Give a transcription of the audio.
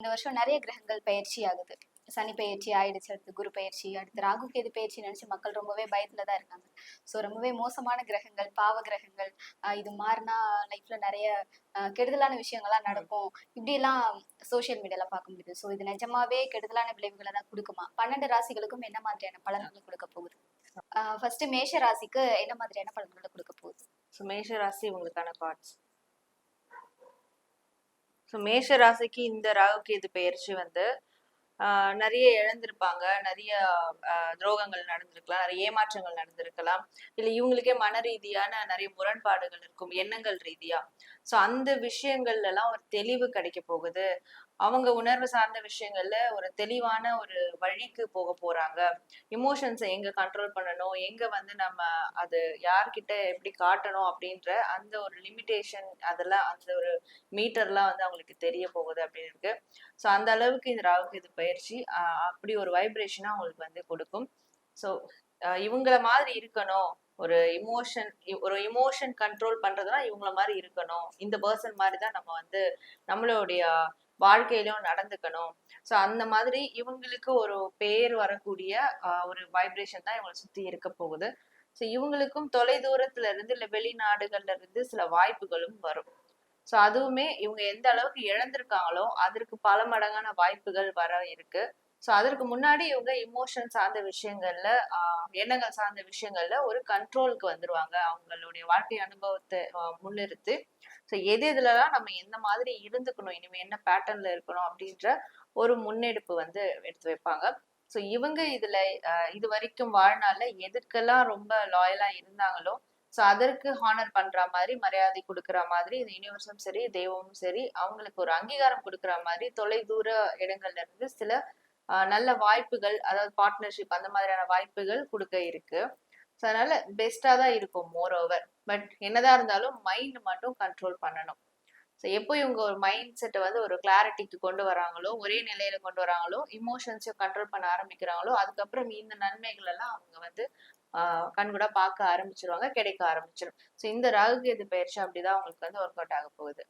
இந்த வருஷம் நிறைய கிரகங்கள் பயிற்சி ஆகுது. சனி பயிற்சி ஆயிடுச்சு அடுத்து குரு பயிற்சி அடுத்து ராகு கேது பயிற்சி நினைச்சு மக்கள் ரொம்பவே பயத்துல தான் இருக்காங்க. ஸோ ரொம்பவே மோசமான கிரகங்கள் பாவ கிரகங்கள் இது மாறினா லைஃப்ல நிறைய கெடுதலான விஷயங்கள்லாம் நடக்கும். இப்படியெல்லாம் சோஷியல் மீடியால பார்க்க முடியுது. ஸோ இது நிஜமாவே கெடுதலான விளைவுகளை தான் கொடுக்குமா? பன்னெண்டு ராசிகளுக்கும் என்ன மாதிரியான பலன்களை கொடுக்க போகுது? ஃபர்ஸ்ட் மேஷ ராசிக்கு என்ன மாதிரியான பலன்களை கொடுக்க போகுது? ஸோ மேஷ ராசி உங்களுக்கான கார்ட்ஸ் ஸோ மேஷ ராசிக்கு இந்த ராகு கேது பெயர்ச்சி வந்து ஆஹ் நிறைய இழந்திருப்பாங்க. நிறைய துரோகங்கள் நடந்திருக்கலாம். நிறைய ஏமாற்றங்கள் நடந்திருக்கலாம். இல்லை இவங்களுக்கே மன ரீதியான நிறைய முரண்பாடுகள் இருக்கும் எண்ணங்கள் ரீதியா. ஸோ அந்த விஷயங்கள்ல எல்லாம் ஒரு தெளிவு கிடைக்க போகுது. அவங்க உணர்வு சார்ந்த விஷயங்கள்ல ஒரு தெளிவான ஒரு வழிக்கு போக போறாங்க. இமோஷன்ஸை எங்க கண்ட்ரோல் பண்ணணும்? எங்க வந்து நம்ம அது யார்கிட்ட எப்படி காட்டணும்? அப்படின்ற அந்த ஒரு லிமிட்டேஷன் அதெல்லாம் அந்த ஒரு மீட்டர்லாம் வந்து அவங்களுக்கு தெரிய போகுது அப்படின்னு இருக்கு. ஸோ அந்த அளவுக்கு இந்த ராகு இது பயிற்சி அப்படி ஒரு வைப்ரேஷனா அவங்களுக்கு வந்து கொடுக்கும். ஸோ இவங்கள மாதிரி இருக்கணும். ஒரு இமோஷன் ஒரு இமோஷன் கண்ட்ரோல் பண்றதுனா இவங்கள மாதிரி இருக்கணும். இந்த பர்சன் மாதிரி தான் நம்ம வந்து நம்மளுடைய வாழ்க்கையிலும் நடந்துக்கணும். ஸோ அந்த மாதிரி இவங்களுக்கு ஒரு பேர் வரக்கூடிய ஆஹ் ஒரு வைப்ரேஷன் தான் இவங்களை சுத்தி இருக்க போகுது. ஸோ இவங்களுக்கும் தொலை தூரத்துல இருந்து இல்லை வெளிநாடுகள்ல இருந்து சில வாய்ப்புகளும் வரும். ஸோ அதுவுமே இவங்க எந்த அளவுக்கு இழந்திருக்காங்களோ அதற்கு பல மடங்கான வாய்ப்புகள் வர இருக்கு. ஸோ அதற்கு முன்னாடி இவங்க இமோஷன் சார்ந்த விஷயங்கள்ல எண்ணங்கள் சார்ந்த விஷயங்கள்ல ஒரு கண்ட்ரோலுக்கு வந்துருவாங்க. அவங்களுடைய வாழ்க்கை அனுபவத்தை முன்னிறுத்து. ஸோ எது இதுலலாம் நம்ம எந்த மாதிரி இருந்துக்கணும்? இனிமே என்ன பேட்டர்ன்ல இருக்கணும்? அப்படின்ற ஒரு முன்னெடுப்பு வந்து எடுத்து வைப்பாங்க. ஸோ இவங்க இதுல இது வரைக்கும் வாழ்நாள்ல எதுக்கெல்லாம் ரொம்ப லாயலா இருந்தாங்களோ ஸோ அதற்கு ஹானர் பண்ற மாதிரி மரியாதை கொடுக்குற மாதிரி இந்த யூனிவர்ஸும் சரி தெய்வமும் சரி அவங்களுக்கு ஒரு அங்கீகாரம் கொடுக்குற மாதிரி தொலைதூர இடங்கள்ல இருந்து சில நல்ல வாய்ப்புகள் அதாவது பார்ட்னர்ஷிப் அந்த மாதிரியான வாய்ப்புகள் கொடுக்க இருக்கு. ஸோ அதனால பெஸ்ட்டாக தான் இருக்கும் மோர் ஓவர் பட் என்னதான் இருந்தாலும் மைண்ட் மட்டும் கண்ட்ரோல் பண்ணணும். ஸோ எப்போ இவங்க ஒரு மைண்ட் செட்டை வந்து ஒரு கிளாரிட்டிக்கு கொண்டு வராங்களோ ஒரே நிலையில கொண்டு வராங்களோ இமோஷன்ஸையும் கண்ட்ரோல் பண்ண ஆரம்பிக்கிறாங்களோ அதுக்கப்புறம் இந்த நன்மைகள் எல்லாம் அவங்க வந்து கண்கூட பார்க்க ஆரம்பிச்சிருவாங்க கிடைக்க ஆரம்பிச்சிடும் ஸோ இந்த ராகு கேது பயிற்சி அப்படிதான் அவங்களுக்கு வந்து ஒர்க் அவுட் ஆக போகுது.